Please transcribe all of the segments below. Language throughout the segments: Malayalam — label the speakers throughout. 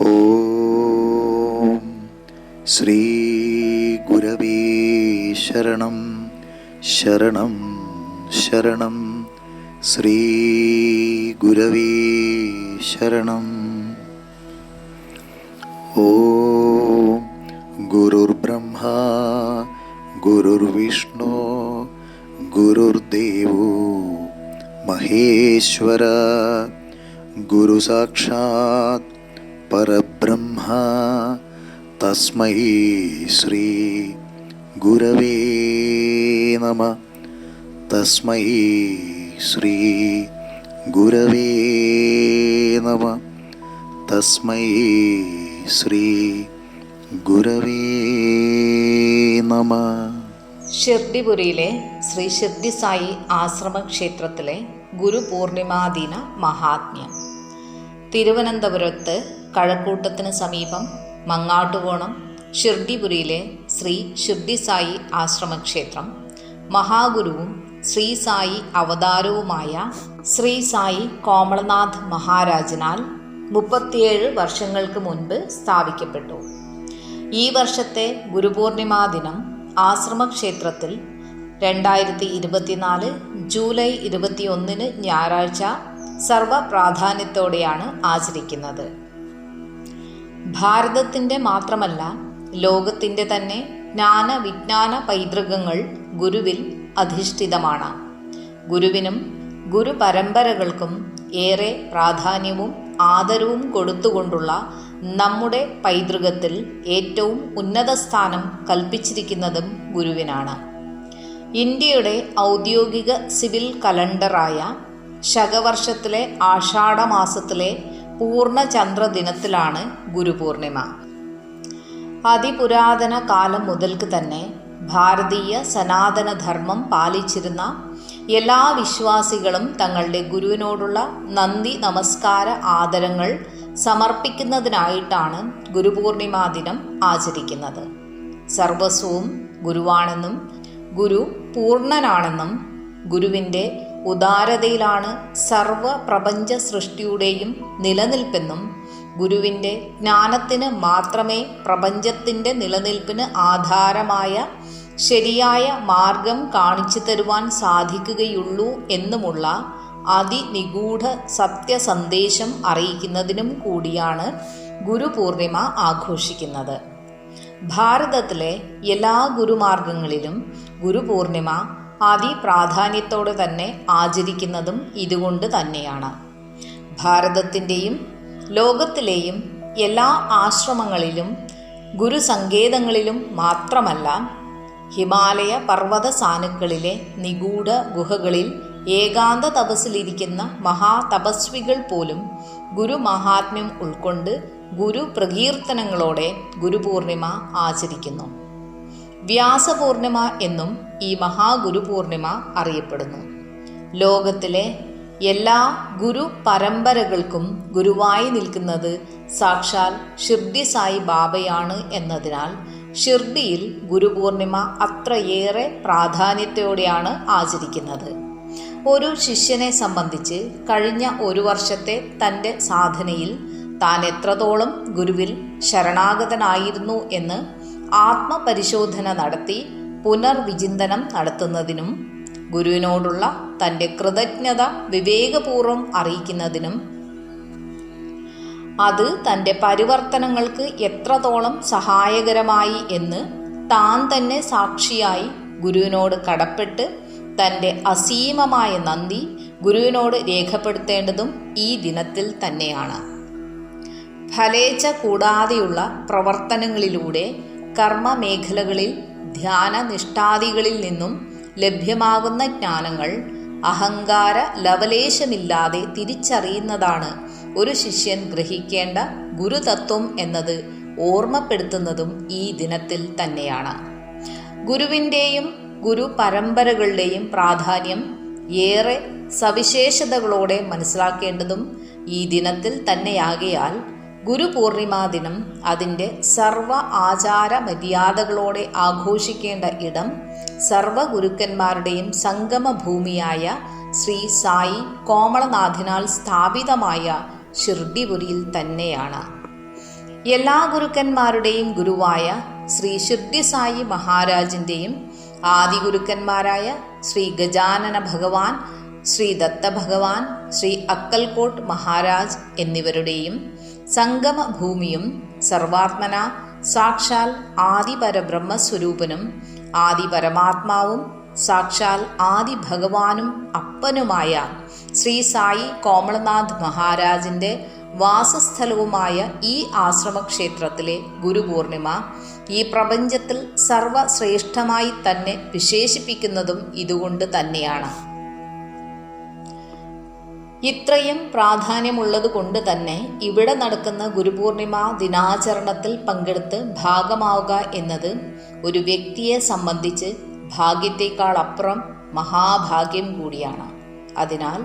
Speaker 1: ഓം ശ്രീ ഗുരവേ ശരണം ശരണം ശരണം. ശ്രീ ഗുരവേ ശരണം. ഓം ഗുരുർബ്രഹ്മ ഗുരുർവിഷ്ണു ഗുരുർദേവോ മഹേശ്വര. ഗുരു സാക്ഷാത് परब्रह्म तस्मै श्री गुरवे नमः तस्मै श्री गुरवे नमः തസ്മൈ ശ്രീ ഗുരവേ നമ
Speaker 2: ഷിർഡിപുരിയിലെ ശ്രീ ഷിർഡി സായി ആശ്രമ ക്ഷേത്രത്തിലെ ഗുരുപൂർണിമാദിന മഹാത്മ്യം തിരുവനന്തപുരത്ത് കഴക്കൂട്ടത്തിന് സമീപം മങ്ങാട്ടുകോണം ഷിർഡിപുരിയിലെ ശ്രീ ഷിർഡി സായി ആശ്രമക്ഷേത്രം മഹാഗുരുവും ശ്രീ സായി അവതാരവുമായ ശ്രീ സായി കോമളനാഥ് മഹാരാജനാൽ മുപ്പത്തിയേഴ് വർഷങ്ങൾക്ക് മുൻപ് സ്ഥാപിക്കപ്പെട്ടു. ഈ വർഷത്തെ ഗുരുപൂർണിമാ ദിനം ആശ്രമക്ഷേത്രത്തിൽ രണ്ടായിരത്തി ഇരുപത്തിനാല് ജൂലൈ ഇരുപത്തിയൊന്നിന് ഞായറാഴ്ച സർവ പ്രാധാന്യത്തോടെയാണ് ആചരിക്കുന്നത്. ഭാരതത്തിന്റെ മാത്രമല്ല ലോകത്തിന്റെ തന്നെ ജ്ഞാന വിജ്ഞാന പൈതൃകങ്ങൾ ഗുരുവിൽ അധിഷ്ഠിതമാണ്. ഗുരുവിനും ഗുരുപരമ്പരകൾക്കും ഏറെ പ്രാധാന്യവും ആദരവും കൊടുത്തുകൊണ്ടുള്ള നമ്മുടെ പൈതൃകത്തിൽ ഏറ്റവും ഉന്നത സ്ഥാനം കൽപ്പിച്ചിരിക്കുന്നതും ഗുരുവിനാണ്. ഇന്ത്യയുടെ ഔദ്യോഗിക സിവിൽ കലണ്ടറായ ശകവർഷത്തിലെ ആഷാഢമാസത്തിലെ പൂർണചന്ദ്ര ദിനത്തിലാണ് ഗുരുപൂർണിമ. അതിപുരാതന കാലം മുതൽക്ക് തന്നെ ഭാരതീയ സനാതന ധർമ്മം പാലിച്ചിരുന്ന എല്ലാ വിശ്വാസികളും തങ്ങളുടെ ഗുരുവിനോടുള്ള നന്ദി നമസ്കാര ആദരങ്ങൾ സമർപ്പിക്കുന്നതിനായിട്ടാണ് ഗുരുപൂർണിമ ദിനം ആചരിക്കുന്നത്. സർവസ്വവും ഗുരുവാണെന്നും ഗുരു പൂർണനാണെന്നും ഗുരുവിന്റെ ഉദാരതയിലാണ് സർവ പ്രപഞ്ച സൃഷ്ടിയുടെയും നിലനിൽപ്പെന്നും ഗുരുവിന്റെ ജ്ഞാനത്തിന് മാത്രമേ പ്രപഞ്ചത്തിന്റെ നിലനിൽപ്പിന് ആധാരമായ ശരിയായ മാർഗം കാണിച്ചു തരുവാൻ സാധിക്കുകയുള്ളൂ എന്നുമുള്ള അതിനിഗൂഢ സത്യസന്ദേശം അറിയിക്കുന്നതിനും കൂടിയാണ് ഗുരുപൂർണിമ ആഘോഷിക്കുന്നത്. ഭാരതത്തിലെ എല്ലാ ഗുരുമാർഗങ്ങളിലും ഗുരുപൂർണിമ അതിപ്രാധാന്യത്തോടെ തന്നെ ആചരിക്കുന്നതും ഇതുകൊണ്ട് തന്നെയാണ്. ഭാരതത്തിന്റെയും ലോകത്തിലെയും എല്ലാ ആശ്രമങ്ങളിലും ഗുരുസങ്കേതങ്ങളിലും മാത്രമല്ല ഹിമാലയ പർവത സാനുക്കളിലെ നിഗൂഢ ഗുഹകളിൽ ഏകാന്ത തപസ്സിലിരിക്കുന്ന മഹാതപസ്വികൾ പോലും ഗുരുമഹാത്മ്യം ഉൾക്കൊണ്ട് ഗുരു പ്രകീർത്തനങ്ങളോടെ ഗുരുപൂർണിമ ആചരിക്കുന്നു. വ്യാസപൂർണിമ എന്നും ഈ മഹാഗുരുപൂർണിമ അറിയപ്പെടുന്നു. ലോകത്തിലെ എല്ലാ ഗുരു പരമ്പരകൾക്കും ഗുരുവായി നിൽക്കുന്നത് സാക്ഷാൽ ഷിർഡി സായി ബാബയാണ് എന്നതിനാൽ ഷിർഡിയിൽ ഗുരുപൂർണിമ അത്രയേറെ പ്രാധാന്യത്തോടെയാണ് ആചരിക്കുന്നത്. ഒരു ശിഷ്യനെ സംബന്ധിച്ച് കഴിഞ്ഞ ഒരു വർഷത്തെ തന്റെ സാധനയിൽ താൻ എത്രത്തോളം ഗുരുവിൽ ശരണാഗതനായിരുന്നു എന്ന് ആത്മപരിശോധന നടത്തി പുനർവിചിന്തനം നടത്തുന്നതിനും ഗുരുവിനോടുള്ള തന്റെ കൃതജ്ഞത വിവേകപൂർവം അറിയിക്കുന്നതിനും അത് തന്റെ പരിവർത്തനങ്ങൾക്ക് എത്രത്തോളം സഹായകരമായി എന്ന് താൻ തന്നെ സാക്ഷിയായി ഗുരുവിനോട് കടപ്പെട്ട് തന്റെ അസീമമായ നന്ദി ഗുരുവിനോട് രേഖപ്പെടുത്തേണ്ടതും ഈ ദിനത്തിൽ തന്നെയാണ്. ഫലേച്ച കൂടാതെയുള്ള പ്രവർത്തനങ്ങളിലൂടെ കർമ്മമേഖലകളിൽ ധ്യാനനിഷ്ഠാദികളിൽ നിന്നും ലഭ്യമാകുന്ന ജ്ഞാനങ്ങൾ അഹങ്കാര ലവലേശമില്ലാതെ തിരിച്ചറിയുന്നതാണ് ഒരു ശിഷ്യൻ ഗ്രഹിക്കേണ്ട ഗുരുതത്വം എന്നത് ഓർമ്മപ്പെടുത്തുന്നതും ഈ ദിനത്തിൽ തന്നെയാണ്. ഗുരുവിന്റെയും ഗുരു പരമ്പരകളുടെയും പ്രാധാന്യം ഏറെ സവിശേഷതകളോടെ മനസ്സിലാക്കേണ്ടതും ഈ ദിനത്തിൽ തന്നെയാകയാൽ ഗുരുപൂർണിമാ ദിനം അതിന്റെ സർവ ആചാര മര്യാദകളോടെ ആഘോഷിക്കേണ്ട ഇടം സർവ ഗുരുക്കന്മാരുടെയും സംഗമഭൂമിയായ ശ്രീ സായി കോമളനാഥിനാൽ സ്ഥാപിതമായ ഷിർഡിപുരിയിൽ തന്നെയാണ്. എല്ലാ ഗുരുക്കന്മാരുടെയും ഗുരുവായ ശ്രീ ഷിർഡി സായി മഹാരാജിന്റെയും ആദി ഗുരുക്കന്മാരായ ശ്രീ ഗജാനന ഭഗവാൻ ശ്രീ ദത്ത ഭഗവാൻ ശ്രീ അക്കൽകോട്ട് മഹാരാജ് എന്നിവരുടെയും സംഗമ ഭൂമിയും സർവാത്മന സാക്ഷാൽ ആദിപരബ്രഹ്മസ്വരൂപനും ആദിപരമാത്മാവും സാക്ഷാൽ ആദി ഭഗവാനും അപ്പനുമായ ശ്രീ സായി കോമളനാഥ് മഹാരാജിന്റെ വാസസ്ഥലവുമായ ഈ ആശ്രമക്ഷേത്രത്തിലെ ഗുരുപൂർണിമ ഈ പ്രപഞ്ചത്തിൽ സർവശ്രേഷ്ഠമായി തന്നെ വിശേഷിപ്പിക്കുന്നതും ഇതുകൊണ്ട് തന്നെയാണ്. ഇത്രയും പ്രാധാന്യമുള്ളത് കൊണ്ട് തന്നെ ഇവിടെ നടക്കുന്ന ഗുരുപൂർണിമ ദിനാചരണത്തിൽ പങ്കെടുത്ത് ഭാഗമാവുക എന്നത് ഒരു വ്യക്തിയെ സംബന്ധിച്ച് ഭാഗ്യത്തേക്കാൾ അപ്പുറം മഹാഭാഗ്യം കൂടിയാണ്. അതിനാൽ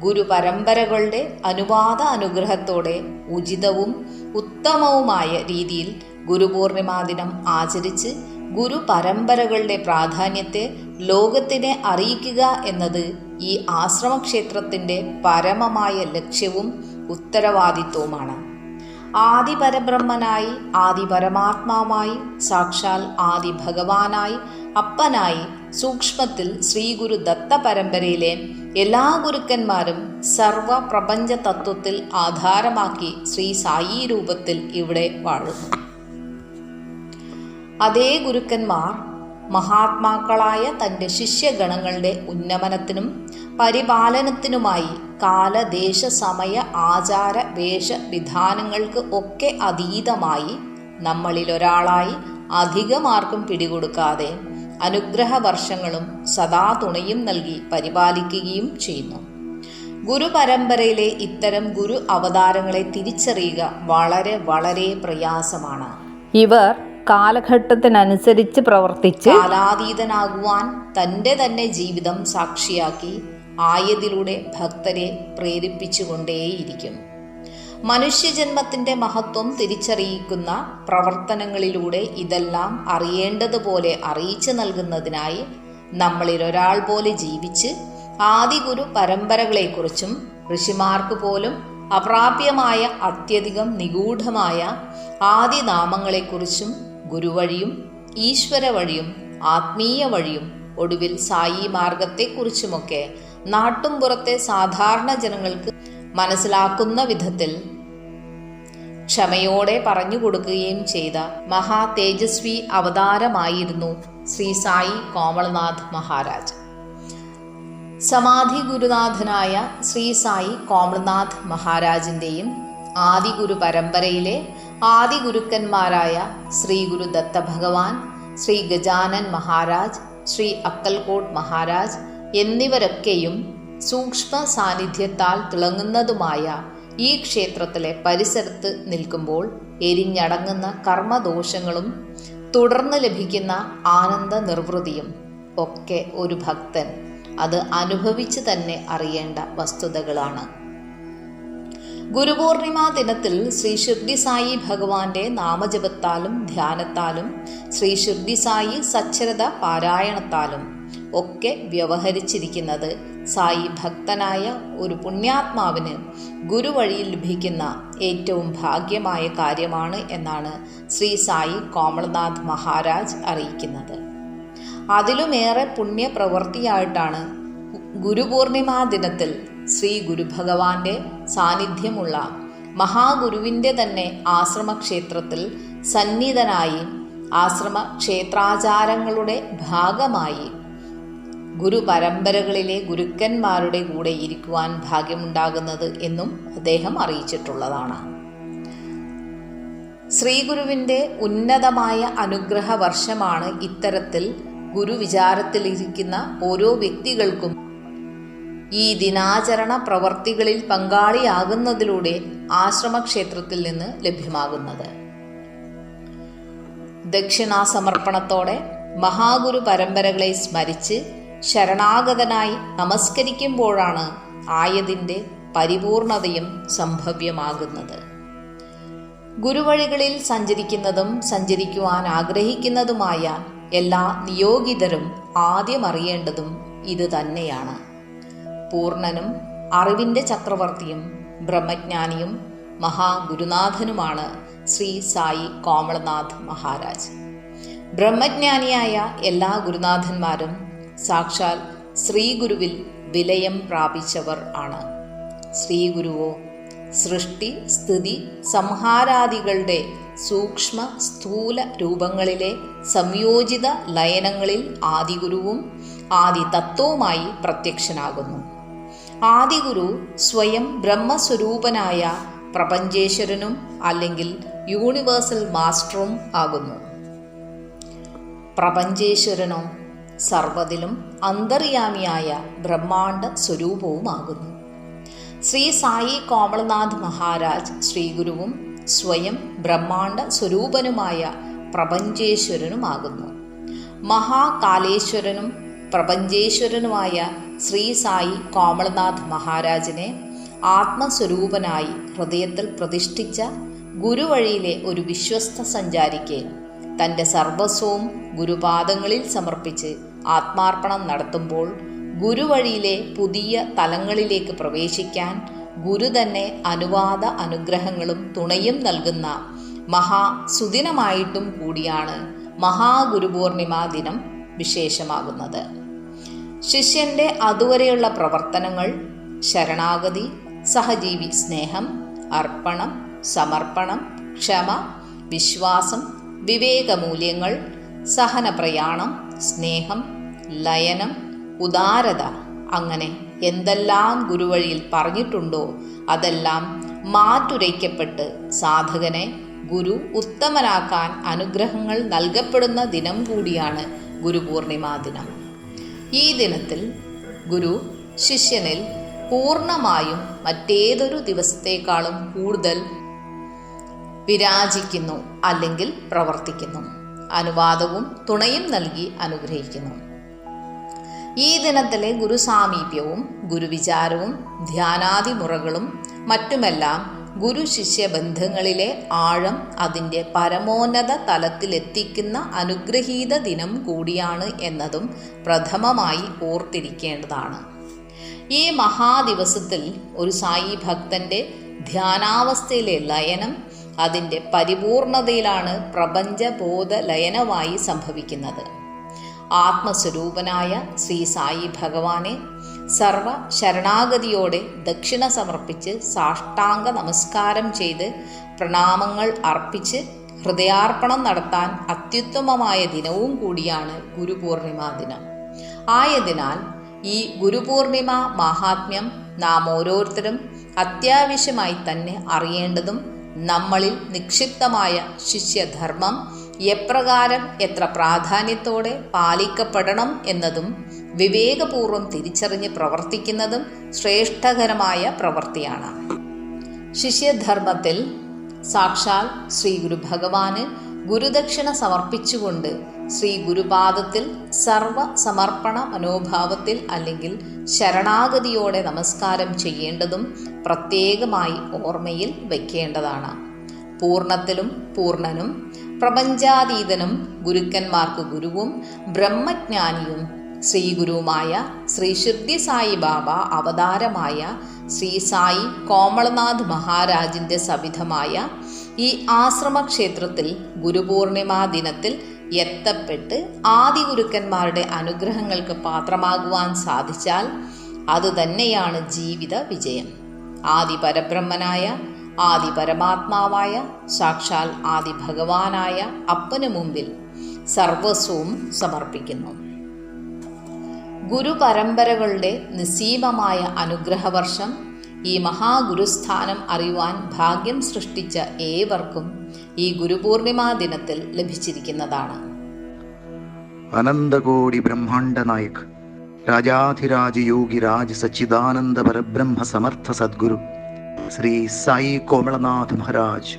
Speaker 2: ഗുരുപരമ്പരകളുടെ അനുവാദ അനുഗ്രഹത്തോടെ ഉചിതവും ഉത്തമവുമായ രീതിയിൽ ഗുരുപൂർണിമ ദിനം ആചരിച്ച് ഗുരു പരമ്പരകളുടെ പ്രാധാന്യത്തെ ലോകത്തിനെ അറിയിക്കുക എന്നത് ഈ ആശ്രമക്ഷേത്രത്തിന്റെ പരമമായ ലക്ഷ്യവും ഉത്തരവാദിത്വവുമാണ്. ആദിപരബ്രഹ്മനായി ആദിപരമാത്മാവായി സാക്ഷാൽ ആദി ഭഗവാനായി അപ്പനായി സൂക്ഷ്മത്തിൽ ശ്രീഗുരു ദത്ത പരമ്പരയിലെ എല്ലാ ഗുരുക്കന്മാരും സർവ പ്രപഞ്ച തത്വത്തിൽ ആധാരമാക്കി ശ്രീ സായി രൂപത്തിൽ ഇവിടെ വാഴുന്നു. അതേ ഗുരുക്കന്മാർ മഹാത്മാക്കളായ തന്റെ ശിഷ്യഗണങ്ങളുടെ ഉന്നമനത്തിനും പരിപാലനത്തിനുമായി കാലദേശ സമയ ആചാര വേഷ വിധാനങ്ങൾക്ക് ഒക്കെ അതീതമായി നമ്മളിലൊരാളായി അധികമാർക്കും പിടികൊടുക്കാതെ അനുഗ്രഹ വർഷങ്ങളും സദാ തുണയും നൽകി പരിപാലിക്കുകയും ചെയ്യുന്നു. ഗുരുപരമ്പരയിലെ ഇത്തരം ഗുരു അവതാരങ്ങളെ തിരിച്ചറിയുക വളരെ വളരെ പ്രയാസമാണ്.
Speaker 3: ഇവർ കാലഘട്ടത്തിനനുസരിച്ച് പ്രവർത്തിച്ച്
Speaker 2: കാലാതീതനാകുവാൻ തന്റെ തന്നെ ജീവിതം സാക്ഷിയാക്കി ആയതിലൂടെ ഭക്തരെ പ്രേരിപ്പിച്ചുകൊണ്ടേയിരിക്കും. മനുഷ്യജന്മത്തിന്റെ മഹത്വം തിരിച്ചറിയിക്കുന്ന പ്രവർത്തനങ്ങളിലൂടെ ഇതെല്ലാം അറിയേണ്ടതുപോലെ അറിയിച്ചു നൽകുന്നതിനായി നമ്മളിൽ ഒരാൾ പോലെ ജീവിച്ച് ആദിഗുരു പരമ്പരകളെക്കുറിച്ചും ഋഷിമാർക്ക് പോലും അപ്രാപ്യമായ അത്യധികം നിഗൂഢമായ ആദിനാമങ്ങളെക്കുറിച്ചും ഗുരുവഴിയും ഈശ്വര വഴിയും ആത്മീയ വഴിയും ഒടുവിൽ സായി മാർഗത്തെക്കുറിച്ചുമൊക്കെ നാട്ടുംപുറത്തെ സാധാരണ ജനങ്ങൾക്ക് മനസ്സിലാക്കുന്ന വിധത്തിൽ ക്ഷമയോടെ പറഞ്ഞു കൊടുക്കുകയും ചെയ്ത മഹാ തേജസ്വി അവതാരമായിരുന്നു ശ്രീ സായി കോമൾനാഥ് മഹാരാജ്. സമാധി ഗുരുനാഥനായ ശ്രീ സായി കോമൾനാഥ് മഹാരാജിന്റെയും ആദിഗുരു പരമ്പരയിലെ ആദി ഗുരുക്കന്മാരായ ശ്രീ ഗുരു ദത്ത ഭഗവാൻ ശ്രീ ഗജാനൻ മഹാരാജ് ശ്രീ അക്കൽകോട്ട് മഹാരാജ് എന്നിവരൊക്കെയും സൂക്ഷ്മ സാന്നിധ്യത്താൽ തിളങ്ങുന്നതുമായ ഈ ക്ഷേത്രത്തിലെ പരിസരത്ത് നിൽക്കുമ്പോൾ എരിഞ്ഞടങ്ങുന്ന കർമ്മദോഷങ്ങളും തുടർന്ന് ലഭിക്കുന്ന ആനന്ദ നിർവൃതിയും ഒക്കെ ഒരു ഭക്തൻ അത് അനുഭവിച്ച് തന്നെ അറിയേണ്ട വസ്തുതകളാണ്. ഗുരുപൂർണിമ ദിനത്തിൽ ശ്രീ ഷിർഡി സായി ഭഗവാന്റെ നാമജപത്താലും ധ്യാനത്താലും ശ്രീ ഷിർഡി സായി സച്ചരത പാരായണത്താലും ഒക്കെ വ്യവഹരിച്ചിരിക്കുന്നത് സായി ഭക്തനായ ഒരു പുണ്യാത്മാവിന് ഗുരുവഴിയിൽ ലഭിക്കുന്ന ഏറ്റവും ഭാഗ്യമായ കാര്യമാണ് എന്നാണ് ശ്രീ സായി കോമൾനാഥ് മഹാരാജ് അറിയിക്കുന്നത്. അതിലുമേറെ പുണ്യപ്രവൃത്തിയായിട്ടാണ് ഗുരുപൂർണിമാ ദിനത്തിൽ ശ്രീ ഗുരുഭഗവാന്റെ സാന്നിധ്യമുള്ള മഹാഗുരുവിന്റെ തന്നെ ആശ്രമക്ഷേത്രത്തിൽ സന്നിധനായി ആശ്രമ ക്ഷേത്രാചാരങ്ങളുടെ ഭാഗമായി ഗുരു പരമ്പരകളിലെ ഗുരുക്കന്മാരുടെ കൂടെ ഇരിക്കുവാൻ ഭാഗ്യമുണ്ടാകുന്നത് എന്നും അദ്ദേഹം അറിയിച്ചിട്ടുള്ളതാണ്. ശ്രീഗുരുവിന്റെ ഉന്നതമായ അനുഗ്രഹ വർഷമാണ് ഇത്തരത്തിൽ ഗുരുവിചാരത്തിലിരിക്കുന്ന ഓരോ വ്യക്തികൾക്കും ഈ ദിനാചരണ പ്രവർത്തികളിൽ പങ്കാളിയാകുന്നതിലൂടെ ആശ്രമക്ഷേത്രത്തിൽ നിന്ന് ലഭ്യമാകുന്നത്. ദക്ഷിണാസമർപ്പണത്തോടെ മഹാഗുരു പരമ്പരകളെ സ്മരിച്ച് ശരണാഗതനായി നമസ്കരിക്കുമ്പോഴാണ് ആയതിന്റെ പരിപൂർണതയും സംഭവ്യമാകുന്നത്. ഗുരുവഴികളിൽ സഞ്ചരിക്കുന്നതും സഞ്ചരിക്കുവാൻ ആഗ്രഹിക്കുന്നതുമായ എല്ലാ നിയോഗിതരും ആദ്യം അറിയേണ്ടതും ഇത് തന്നെയാണ് പൂർണനും അറിവിന്റെ ചക്രവർത്തിയും ബ്രഹ്മജ്ഞാനിയും മഹാഗുരുനാഥനുമാണ് ശ്രീ സായി കോമളനാഥ് മഹാരാജ്. ബ്രഹ്മജ്ഞാനിയായ എല്ലാ ഗുരുനാഥന്മാരും സാക്ഷാൽ ശ്രീഗുരുവിൽ വിലയം പ്രാപിച്ചവർ ആണ്. ശ്രീഗുരുവോ സൃഷ്ടി സ്ഥിതി സംഹാരാദികളുടെ സൂക്ഷ്മ സ്ഥൂല രൂപങ്ങളിലെ സംയോജിത ലയനങ്ങളിൽ ആദിഗുരുവും ആദി തത്വവുമായി പ്രത്യക്ഷനാകുന്നു. ആദിഗുരു സ്വയം ബ്രഹ്മസ്വരൂപനായ പ്രപഞ്ചേശ്വരനും അല്ലെങ്കിൽ യൂണിവേഴ്സൽ മാസ്റ്ററും ആകുന്നു. പ്രപഞ്ചേശ്വരനോ സർവതിലും അന്തർയാമിയായ ബ്രഹ്മാണ്ഡ സ്വരൂപവുമാകുന്നു ശ്രീ സായി കോമൾനാഥ് മഹാരാജ് ശ്രീഗുരുവും സ്വയം ബ്രഹ്മാണ്ഡ സ്വരൂപനുമായ പ്രപഞ്ചേശ്വരനുമാകുന്നു മഹാകാലേശ്വരനും പ്രപഞ്ചേശ്വരനുമായ ശ്രീ സായി കോമളനാഥ് മഹാരാജിനെ ആത്മസ്വരൂപനായി ഹൃദയത്തിൽ പ്രതിഷ്ഠിച്ച ഗുരുവഴിയിലെ ഒരു വിശ്വസ്ത സഞ്ചാരിക്ക് തന്റെ സർവസ്വവും ഗുരുപാദങ്ങളിൽ സമർപ്പിച്ച് ആത്മാർപ്പണം നടത്തുമ്പോൾ ഗുരുവഴിയിലെ പുതിയ തലങ്ങളിലേക്ക് പ്രവേശിക്കാൻ ഗുരു തന്നെ അനുവാദ അനുഗ്രഹങ്ങളും തുണയും നൽകുന്ന മഹാസുദിനമായിട്ടും കൂടിയാണ് മഹാഗുരുപൂർണിമ ദിനം വിശേഷമാകുന്നത്. ശിഷ്യന്റെ അതുവരെയുള്ള പ്രവർത്തനങ്ങൾ ശരണാഗതി സഹജീവി സ്നേഹം അർപ്പണം സമർപ്പണം ക്ഷമ വിശ്വാസം വിവേകമൂല്യങ്ങൾ സഹനപ്രയാണം സ്നേഹം ലയനം ഉദാരത അങ്ങനെ എന്തെല്ലാം ഗുരുവഴിയിൽ പറഞ്ഞിട്ടുണ്ടോ അതെല്ലാം മാറ്റുരയ്ക്കപ്പെട്ട് സാധകനെ ഗുരു ഉത്തമനാക്കാൻ അനുഗ്രഹങ്ങൾ നൽകപ്പെടുന്ന ദിനം കൂടിയാണ് ഗുരുപൂർണിമാ ദിനം. ഈ ദിനത്തിൽ ഗുരു ശിഷ്യനിൽ പൂർണമായും മറ്റേതൊരു ദിവസത്തേക്കാളും കൂടുതൽ വിരാജിക്കുന്നു അല്ലെങ്കിൽ പ്രവർത്തിക്കുന്നു. അനുവാദവും തുണയും നൽകി അനുഗ്രഹിക്കുന്നു. ഈ ദിനത്തിലെ ഗുരുസാമീപ്യവും ഗുരുവിചാരവും ധ്യാനാദി മുറകളും മറ്റുമെല്ലാം ഗുരു ശിഷ്യ ബന്ധങ്ങളിലെ ആഴം അതിന്റെ പരമോന്നത തലത്തിലെത്തിക്കുന്ന അനുഗ്രഹീത ദിനം കൂടിയാണ് എന്നതും പ്രഥമമായി ഓർത്തിരിക്കേണ്ടതാണ്. ഈ മഹാദിവസത്തിൽ ഒരു സായി ഭക്തന്റെ ധ്യാനാവസ്ഥയിലെ ലയനം അതിന്റെ പരിപൂർണതയിലാണ് പ്രപഞ്ചബോധ ലയനമായി സംഭവിക്കുന്നത്. ആത്മസ്വരൂപനായ ശ്രീ സായി ഭഗവാനെ സർവ ശരണാഗതിയോടെ ദക്ഷിണ സമർപ്പിച്ച് സാഷ്ടാംഗ നമസ്കാരം ചെയ്ത് പ്രണാമങ്ങൾ അർപ്പിച്ച് ഹൃദയാർപ്പണം നടത്താൻ അത്യുത്തമമായ ദിനവും കൂടിയാണ് ഗുരുപൂർണിമ ദിനം. ആയതിനാൽ ഈ ഗുരുപൂർണിമ മഹാത്മ്യം നാം ഓരോരുത്തരും അത്യാവശ്യമായി തന്നെ അറിയേണ്ടതും നമ്മളിൽ നിക്ഷിപ്തമായ ശിഷ്യധർമ്മം എപ്രകാരം എത്ര പ്രാധാന്യത്തോടെ പാലിക്കപ്പെടണം എന്നതും വിവേകപൂർവം തിരിച്ചറിഞ്ഞ് പ്രവർത്തിക്കുന്നതും ശ്രേഷ്ഠകരമായ പ്രവൃത്തിയാണ്. ശിഷ്യധർമ്മത്തിൽ സാക്ഷാൽ ശ്രീ ഗുരു ഭഗവാന് ഗുരുദക്ഷിണ സമർപ്പിച്ചുകൊണ്ട് ശ്രീ ഗുരുപാദത്തിൽ സർവ സമർപ്പണ മനോഭാവത്തിൽ അല്ലെങ്കിൽ ശരണാഗതിയോടെ നമസ്കാരം ചെയ്യേണ്ടതും പ്രത്യേകമായി ഓർമ്മയിൽ വയ്ക്കേണ്ടതാണ് പൂർണത്തിലും പൂർണനും പ്രപഞ്ചാതീതനും ഗുരുക്കന്മാർക്ക് ഗുരുവും ബ്രഹ്മജ്ഞാനിയും ശ്രീ ഗുരുവുമായ ശ്രീ ഷിർദി സായി ബാബ അവതാരമായ ശ്രീ സായി കോമളനാഥ് മഹാരാജിന്റെ സവിധമായ ഈ ആശ്രമക്ഷേത്രത്തിൽ ഗുരുപൂർണിമാ ദിനത്തിൽ എത്തപ്പെട്ട് ആദി ഗുരുക്കന്മാരുടെ അനുഗ്രഹങ്ങൾക്ക് പാത്രമാകുവാൻ സാധിച്ചാൽ അതുതന്നെയാണ് ജീവിത വിജയം. ആദി പരബ്രഹ്മനായ ആദി പരമാത്മാവായ സാക്ഷാൽ ആദി ഭഗവാനായ അപ്പന് മുമ്പിൽ സർവസ്വവും സമർപ്പിക്കുന്നു. ഗുരുപരമ്പരകളുടെ നിസീമമായ അനുഗ്രഹവർഷം ഈ മഹാഗുരുസ്ഥാനം അറിയുവാൻ ഭാഗ്യം സൃഷ്ടിച്ച ഏവർക്കും ഈ ഗുരുപൂർണിമ ദിനത്തിൽ ലഭിച്ചിരിക്കുന്നതാണ്.
Speaker 1: അനന്തകോടി ബ്രഹ്മാണ്ട നായക് രാജാധിരാജ യോഗി രാജ സച്ചിദാനന്ദ പരബ്രഹ്മ സമർത്ഥ സദ്ഗുരു ശ്രീ സായി കോമളനാഥ് മഹാരാജ്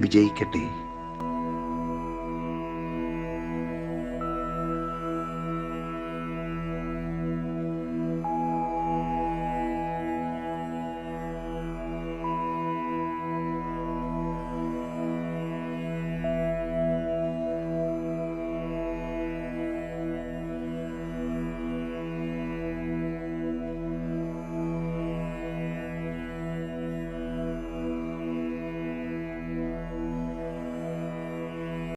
Speaker 1: വിജയിക്കട്ടെ.